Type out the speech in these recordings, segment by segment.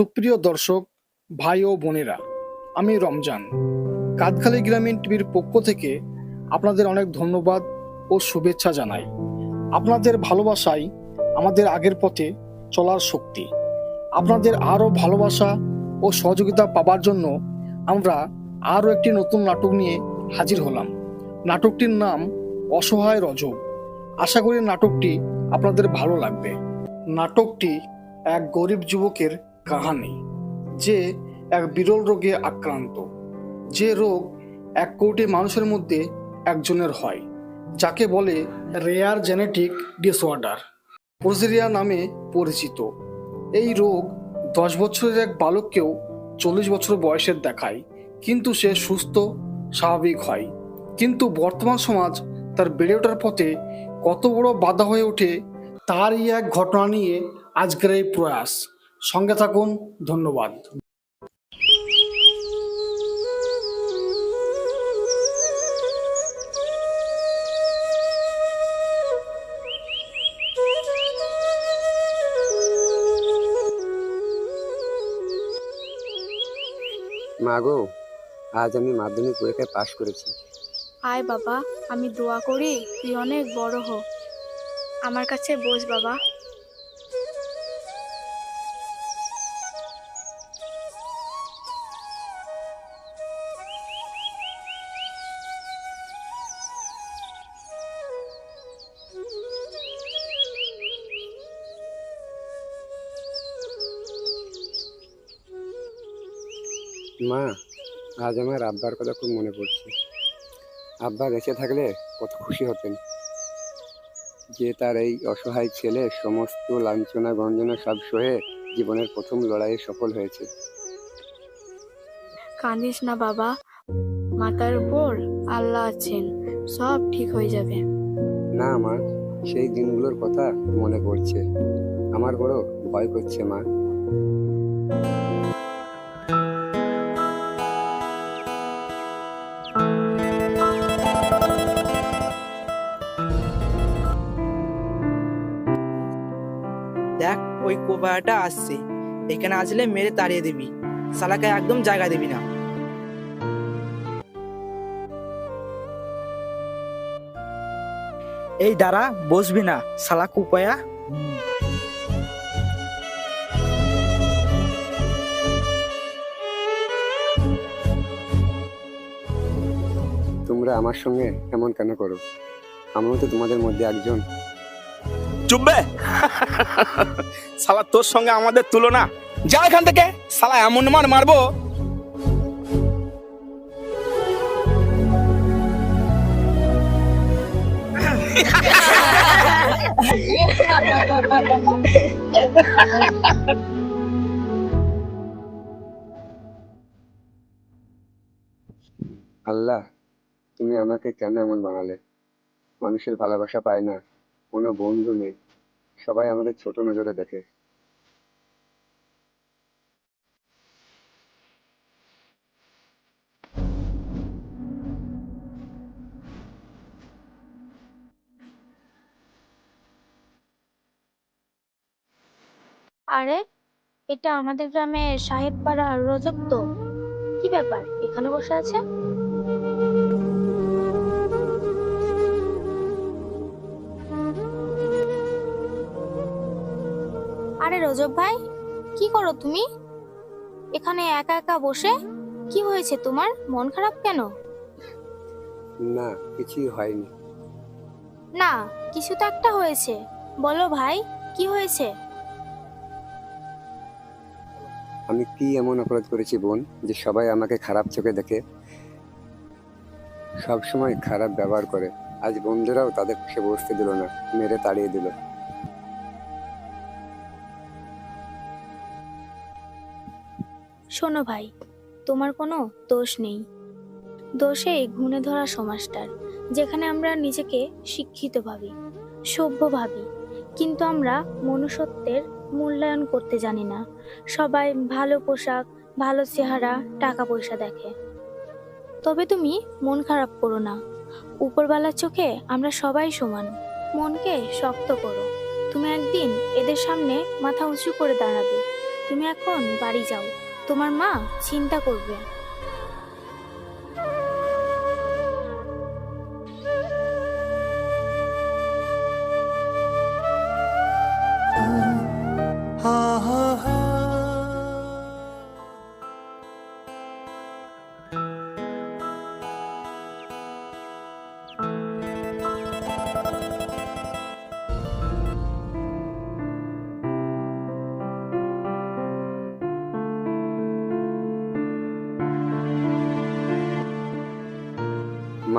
সুপ্রিয় দর্শক, ভাই ও বোনেরা, আমি রমজান। কাদখালি গ্রামীণ টিভির পক্ষ থেকে আপনাদের অনেক ধন্যবাদ ও শুভেচ্ছা জানাই। আপনাদের ভালোবাসাই আমাদের আগের পথে চলার শক্তি। আপনাদের আরও ভালোবাসা ও সহযোগিতা পাবার জন্য আমরা আরও একটি নতুন নাটক নিয়ে হাজির হলাম। নাটকটির নাম অসহায় রজব আশা করি নাটকটি আপনাদের ভালো লাগবে। নাটকটি এক গরিব যুবকের কাহানি, যে এক বিরল রোগে আক্রান্ত, যে রোগ এক কোটি মানুষের মধ্যে একজনের হয়, যাকে বলে রেয়ার জেনেটিক ডিসঅর্ডার প্রোজেরিয়া নামে পরিচিত। এই রোগ দশ বছরের এক বালককেও চল্লিশ বছর বয়সের দেখায়, কিন্তু সে সুস্থ, স্বাভাবিক হয়। কিন্তু বর্তমান সমাজ তার বেড়ে ওঠার পথে কত বড় বাধা হয়ে ওঠে, তারই এক ঘটনা নিয়ে আজকের এই প্রয়াস। সঙ্গে থাকুন ধন্যবাদ। মা গো আজ আমি মাধ্যমিক পরীক্ষায় পাশ করেছি। আয় বাবা আমি দোয়া করি তুই অনেক বড় হ। আমার কাছে বস বাবা। মা আজ আমার আব্বার কথা খুব মনে পড়ছে। আব্বা বেঁচে থাকলে কত খুশি হতেন। যে তার এই অসহায় ছেলে সমস্ত লাঞ্ছনা গঞ্জনা সব সহে জীবনের প্রথম লড়াইয়ে সফল হয়েছে। কাঁদিস না বাবা। মাথার উপর আল্লাহ আছেন সব ঠিক হয়ে যাবে। না মা সেই দিনগুলোর কথা মনে পড়ছে। আমার বড় ভয় করছে মা। ওই আসছে। এখানে আসলে মেরে তাড়িয়ে দিবি। শালাকে একদম জায়গা দিবি না। এই দাঁড়া বসবি না। শালা কুপায়া। তোমরা আমার সঙ্গে এমন কেন করো? আমিও তো তোমাদের মধ্যে একজন। চুপবে শালা তোর সঙ্গে আমাদের তুলনা। যা এখান থেকে। শালা এমন মার মারবো। আল্লাহ, তুমি আমাকে কেন এমন বানালে? মানুষের ভালোবাসা পায় না। কোনো বন্ধু নেই। সবাই আমাদের ছোট নজরে দেখে। আরে, এটা আমাদের গ্রামের সাহেব পাড়া রজব তো কি ব্যাপার? এখানে বসে আছে? আরে রজব ভাই কি করো তুমি? এখানে একা একা বসে কি হয়েছে তোমার? মন খারাপ কেন? না কিছুই হয়নি। না কিছু তো একটা হয়েছে। বলো ভাই কি হয়েছে? আমি কি এমন অপরাধ করেছি বোন যে সবাই আমাকে খারাপ চোখে দেখে? সব সময় খারাপ ব্যবহার করে। আজ বন্ধুরাও তাদের পাশে বসতে দিল না মেরে তাড়িয়ে দিল। শোনো ভাই, তোমার কোনো দোষ নেই। দোষে ঘুণে ধরা সমাজটার, যেখানে আমরা নিজেকে শিক্ষিত ভাবি, সভ্য ভাবি। কিন্তু আমরা মনুষ্যত্বের মূল্যায়ন করতে জানি না। সবাই ভালো পোশাক, ভালো চেহারা, টাকা পয়সা দেখে। তবে তুমি মন খারাপ করো না। উপরওয়ালার চোখে আমরা সবাই সমান। মনকে শক্ত করো। তুমি একদিন এদের সামনে মাথা উঁচু করে দাঁড়াবে। তুমি এখন বাড়ি যাও। তোমার মা চিন্তা করবে।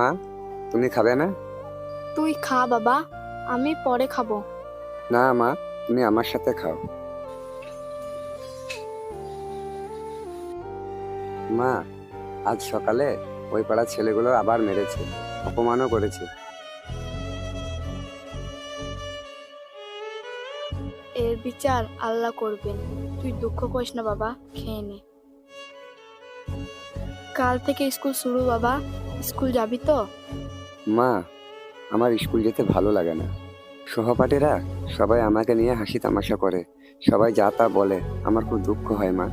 মা তুমি খাবে না? তুই খা বাবা আমি পরে খাব। না মা তুমি আমার সাথে খাও। মা আজ সকালে ওই পাড়ার ছেলেগুলো আবার মেরেছে অপমানও করেছে। এর বিচার আল্লাহ করবেন। তুই দুঃখ করিস না বাবা খেয়ে নে। কাল থেকে স্কুল শুরু বাবা। স্কুল যাবি তো? মা আমার স্কুল যেতে ভালো লাগে না। সহপাঠীরা সবাই আমাকে নিয়ে হাসি তামাশা করে। সবাই যা তা বলে আমার খুব দুঃখ হয় মা।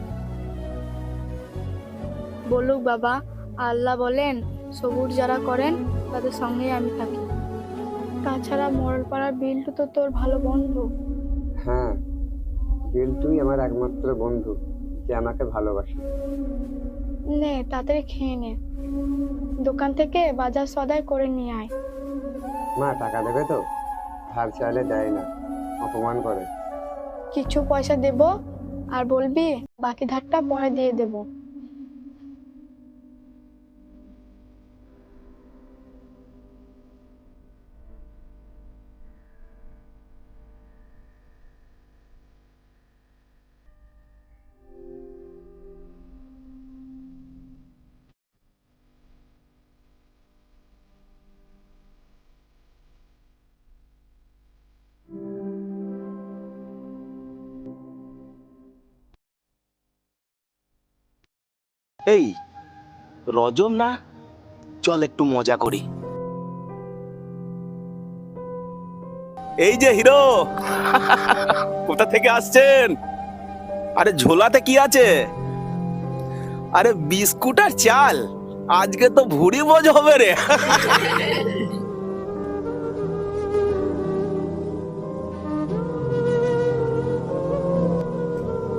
বলুক বাবা আল্লাহ বলেন সবুর যারা করেন তাদের সঙ্গেই আমি থাকি। তাছাড়া মোড়লপাড়ার বিল্টু তো তোর ভালো বন্ধু। হ্যাঁ বিল্টুই আমার একমাত্র বন্ধু যে আমাকে ভালোবাসে। নে তাড়াতাড়ি খেয়ে নে। দোকান থেকে বাজার সদাই করে নিয়ে আয়। মা টাকা দেবে তো? ধার চাইলে দেয় না অপমান করে। কিছু পয়সা দেব আর বলবি বাকি ধারটা পরে দিয়ে দেব। এই রজম না? চল একটু মজা করি। এই যে হিরো কোথা থেকে আসছেন? আরে ঝোলাতে কি আছে? আরে বিস্কুট আর চাল আজকে তো ভুড়ি বোঝ হবে রে।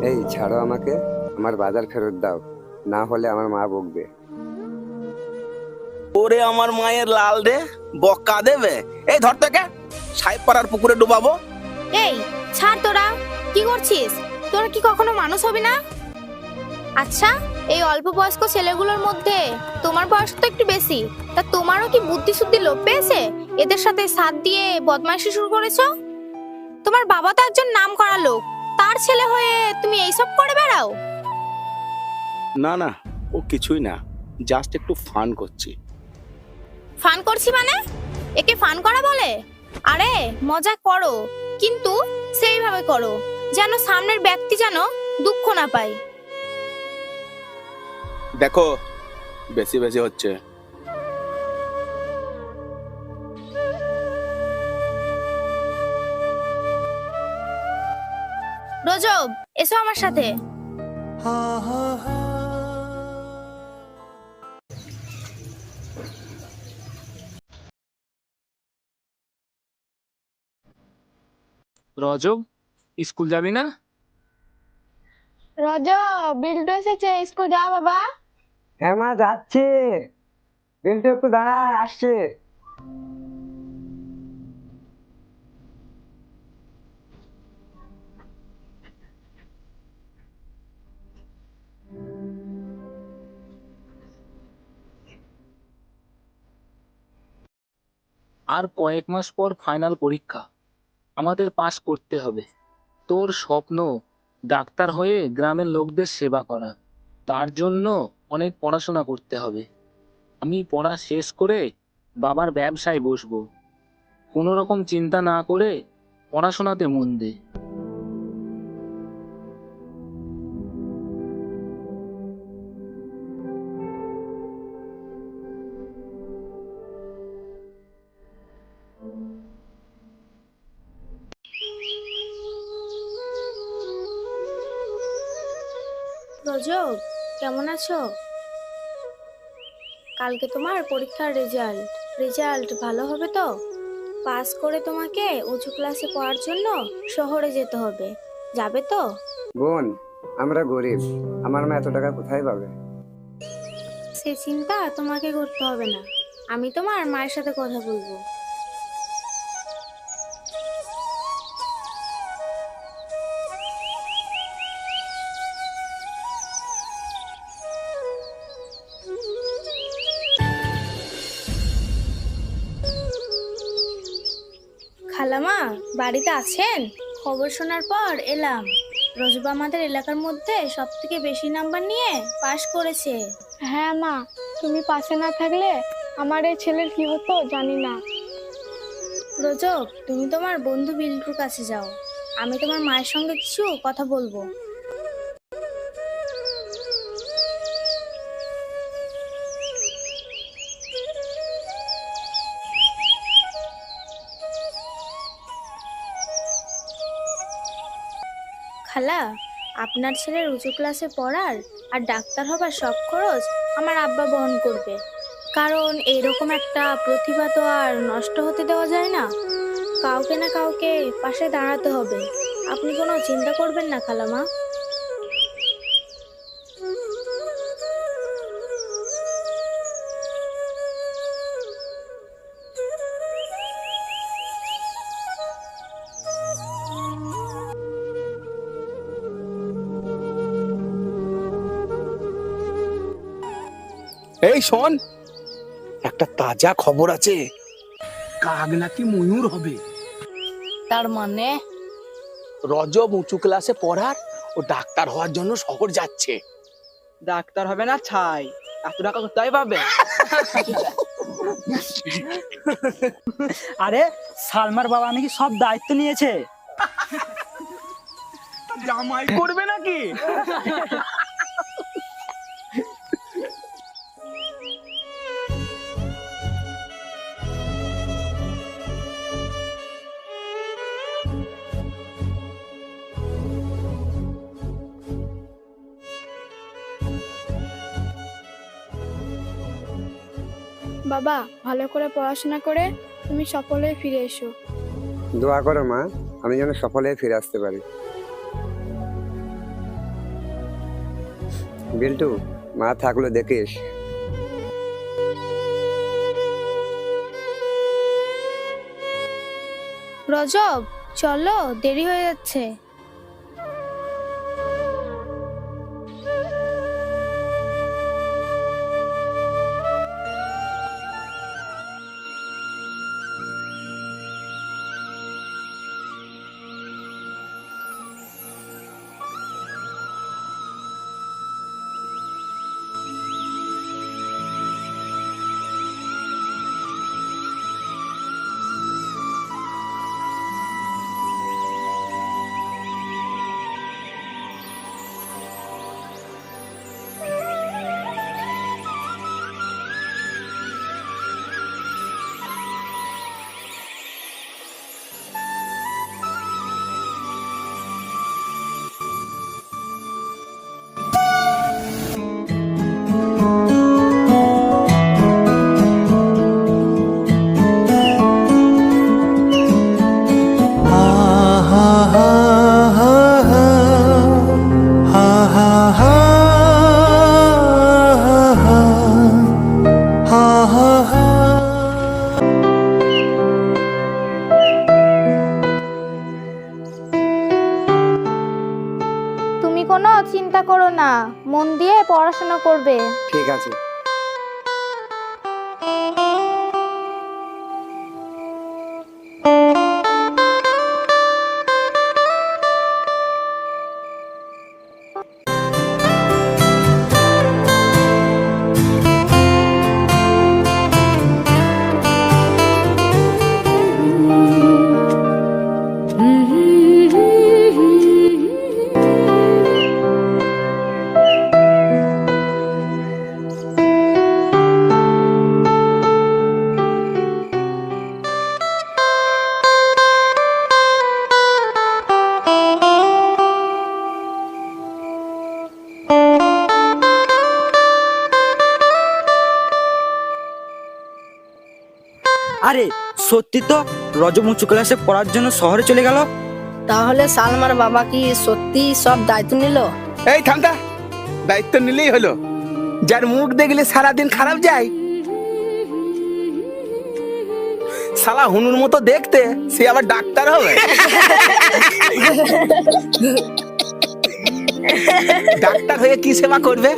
এই ছাড়ো আমাকে আমার বাজার ফেরত দাও। না হলে আমার মা বকবে। ওরে আমার মায়ের লাল রে বক্কা দেবে? এই ধর থেকে সাহেব পাড়ার পুকুরে ডুবাবো। এই ছাড় তোরা কি করছিস? তোরা কি কখনো মানুষ হবি না? আচ্ছা এই অল্প বয়স্ক ছেলেগুলোর মধ্যে তোমার বয়স তো একটু বেশি তা তোমারও কি বুদ্ধি শুদ্ধি লোপ পেয়েছে? এদের সাথে সাথ দিয়ে বদমাইশি শুরু করেছ? তোমার বাবা তো একজন নাম করা লোক তার ছেলে হয়ে তুমি এইসব করে বেড়াও? না না ও কিছুই না। জাস্ট একটু ফান করছি। ফান করছি মানে? একে ফান করা বলে? আরে মজা করো। কিন্তু সেইভাবে করো যেন সামনের ব্যক্তি যেন দুঃখ না পায়। দেখো বেশি বেশি হচ্ছে। রজব এসো আমার সাথে। রজব স্কুল যাবি না? রজব বিল্টু এসেছে স্কুল যা বাবা। হ্যাঁ মা যাচ্ছে। বিল্টু একটু দাঁড়া আসছে। আর কয়েক মাস পর ফাইনাল পরীক্ষা। আমাদের পাস করতে হবে। তোর স্বপ্ন ডাক্তার হয়ে গ্রামের লোকদের সেবা করা। তার জন্য অনেক পড়াশোনা করতে হবে। আমি পড়া শেষ করে বাবার ব্যবসায় বসবো। কোনো রকম চিন্তা না করে পড়াশোনাতে মন দে। কেমন আছো? কালকে তোমার পরীক্ষার রেজাল্ট রেজাল্ট ভালো হবে তো? পাস করে তোমাকে উঁচু ক্লাসে পড়ার জন্য শহরে যেতে হবে। যাবে তো? বোন আমরা গরিব। আমার মা এত টাকা কোথায় পাবে? সে চিন্তা তোমাকে করতে হবে না। আমি তোমার মায়ের সাথে কথা বলব। বাড়িতে আছেন? খবর শোনার পর এলাম। রজবা আমাদের এলাকার মধ্যে সব থেকে বেশি নাম্বার নিয়ে পাশ করেছে। হ্যাঁ মা তুমি পাশে না থাকলে আমার এই ছেলের কি হতো জানি না। রজব তুমি তোমার বন্ধু বিল্টুর কাছে যাও। আমি তোমার মায়ের সঙ্গে কিছু কথা বলব। খালা, আপনার ছেলের উঁচু ক্লাসে পড়ার আর ডাক্তার হবার সব খরচ আমার আব্বা বহন করবে। কারণ এরকম একটা প্রতিভা তো আর নষ্ট হতে দেওয়া যায় না। কাউকে না কাউকে পাশে দাঁড়াতে হবে। আপনি কোনো চিন্তা করবেন না খালামা। এই শোন। একটা তাজা খবর আছে। কাক নাকি ময়ূর হবে? তার মানে? রজব উঁচু ক্লাসে পড়ার ও ডাক্তার হওয়ার জন্য শহর যাচ্ছে। ডাক্তার হবে না ছাই। এত টাকা কোথায় পাবে? আরে সালমার বাবা নাকি সব দায়িত্ব নিয়েছে। জামাই করবে নাকি? বাবা ভালো করে পড়াশোনা করে তুমি সফলে ফিরে এসো। দোয়া করো মা আমি যেন সফলে ফিরে আসতে পারি। বিল্টু মা থাকল দেখিস। রজব চলো দেরি হয়ে যাচ্ছে। সত্যি তো? রজব উঁচু ক্লাসে পড়ার জন্য শহরে চলে গেল? তাহলে সালমার বাবা কি সত্যি সব দায়িত্ব নিল? এই থামতা দায়িত্ব নিলেই হলো। যার মুখ দেখলে সারাদিন খারাপ যায়। সালা হুনুর মতো দেখতে সে আবার ডাক্তার হবে। ডাক্তার হয়ে কি সেবা করবে?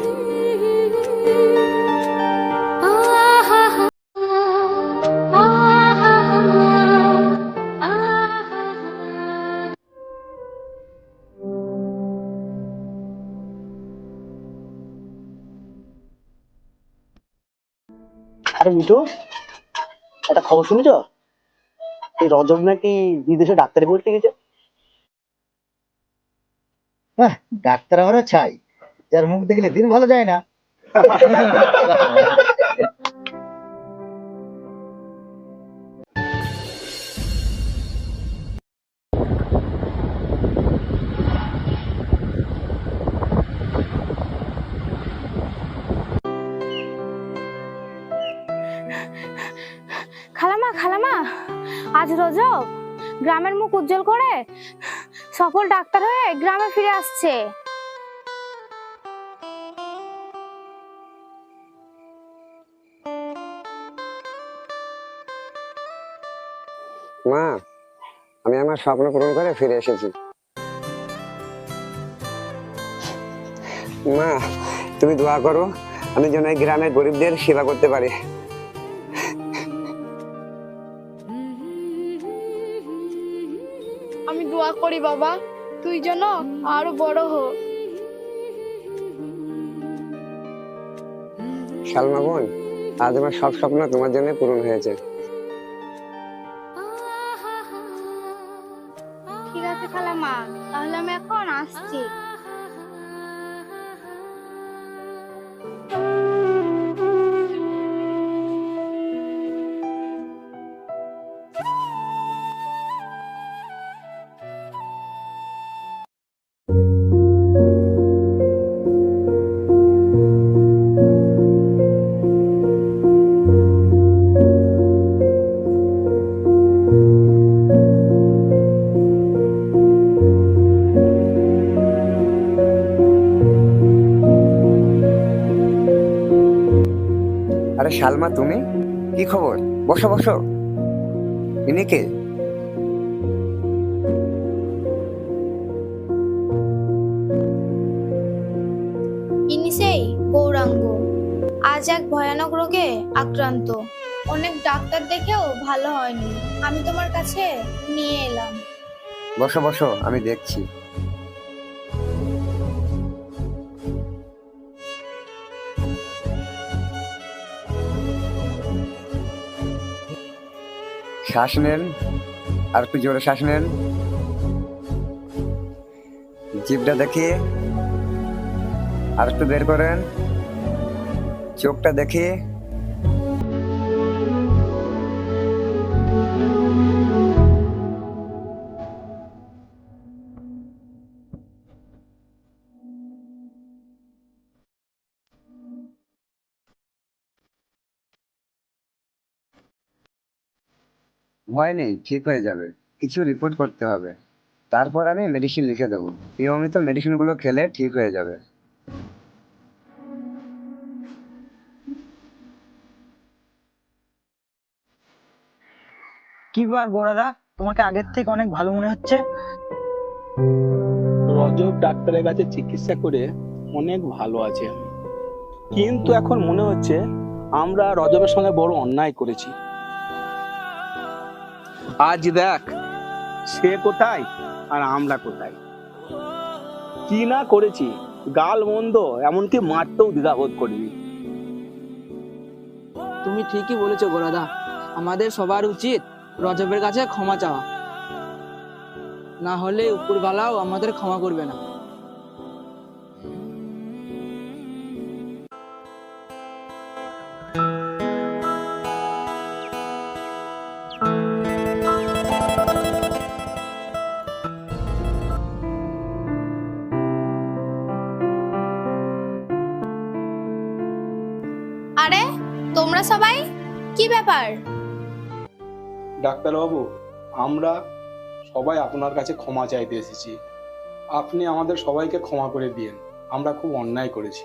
আরে মিঠু একটা খবর শুনেছ? এই রজব নাকি বিদেশে ডাক্তারি পড়তে গেছে হ্যাঁ ডাক্তার আমরা চাই যার মুখ দেখলে দিন ভালো যায় না। গ্রামের মুখ উজ্জ্বল করে সফল ডাক্তার হয়ে গ্রামে ফিরে আসছে। মা, আমি আমার স্বপ্ন পূরণ করে ফিরে এসেছি। মা, তুমি দোয়া করো, আমি যেন এই গ্রামের গরিবদের সেবা করতে পারি। বাবা, তুই যেন আরও বড় হো। সালমা বোন আজ আমার সব স্বপ্ন তোমার জন্য পূরণ হয়েছে। বসো বসো। ইনি কে ইনি সেই গৌরাঙ্গ। আজ এক ভয়ানক রোগে আক্রান্ত। অনেক ডাক্তার দেখেও ভালো হয়নি। আমি তোমার কাছে নিয়ে এলাম। বসো বসো আমি দেখছি। শ্বাস নেন। আর একটু জোরে শ্বাস নেন। জিভটা দেখিয়ে আর একটু বের করেন। চোখটা দেখিয়ে ভয় নেই ঠিক হয়ে যাবে। কিছু রিপোর্ট করতে হবে। তারপর আমি মেডিসিন লিখে দেবো। নিয়মিত মেডিসিনগুলো খেলে ঠিক হয়ে যাবে। কি বার গোড়াদা তোমাকে আগের থেকে অনেক ভালো মনে হচ্ছে। রজব ডাক্তারের কাছে চিকিৎসা করে অনেক ভালো আছে। কিন্তু এখন মনে হচ্ছে আমরা রজবের সঙ্গে বড় অন্যায় করেছি। আজ দেখ, সে কোথায় আর আমরা কোথায়? কি না করেছি? গাল মন্দ, এমনকি মারতেও দ্বিধাবোধ করবি তুমি ঠিকই বলেছ গোরাদা, আমাদের সবার উচিত রজবের কাছে ক্ষমা চাওয়া। না হলে উপরওয়ালাও আমাদের ক্ষমা করবে না। তোমরা সবাই? কি ব্যাপার? ডাক্তারবাবু আমরা সবাই আপনার কাছে ক্ষমা চাইতে এসেছি। আপনি আমাদের সবাইকে ক্ষমা করে দিন আমরা খুব অন্যায় করেছি।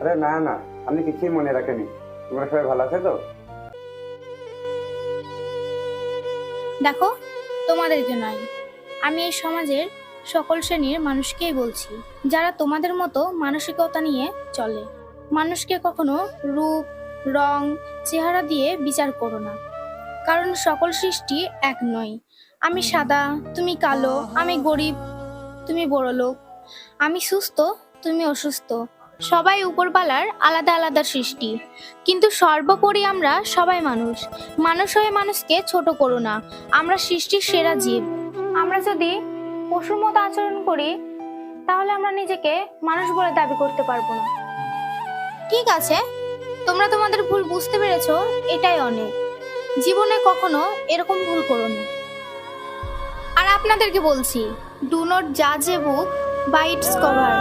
আরে না না আমি কিছুই মনে রাখিনি তোমরা সবাই ভালো আছে তো? দেখো তোমাদেরকে নয় আমি এই সমাজের সকল শ্রেণির মানুষকেই বলছি যারা তোমাদের মতো মানসিকতা নিয়ে চলে। মানুষকে কখনো রূপ রং চেহারা দিয়ে বিচার করো না। কারণ সকল সৃষ্টি এক নয়। আমি সাদা তুমি কালো আমি গরিব তুমি বড় লোক। আমি সুস্থ তুমি অসুস্থ। সবাই উপরবালার আলাদা আলাদা সৃষ্টি। কিন্তু সর্বোপরি আমরা সবাই মানুষ। মানুষ হয়ে মানুষকে ছোট করো না। আমরা সৃষ্টির সেরা জীব। আমরা যদি পশুর মতো আচরণ করি তাহলে আমরা নিজেকে মানুষ বলে দাবি করতে পারব না। ঠিক আছে। তোমরা তোমাদের ভুল বুঝতে পেরেছ, এটাই অনেক। জীবনে কখনো এরকম ভুল করো আর আপনাদেরকে বলছি ডু নট জাজ a book by its cover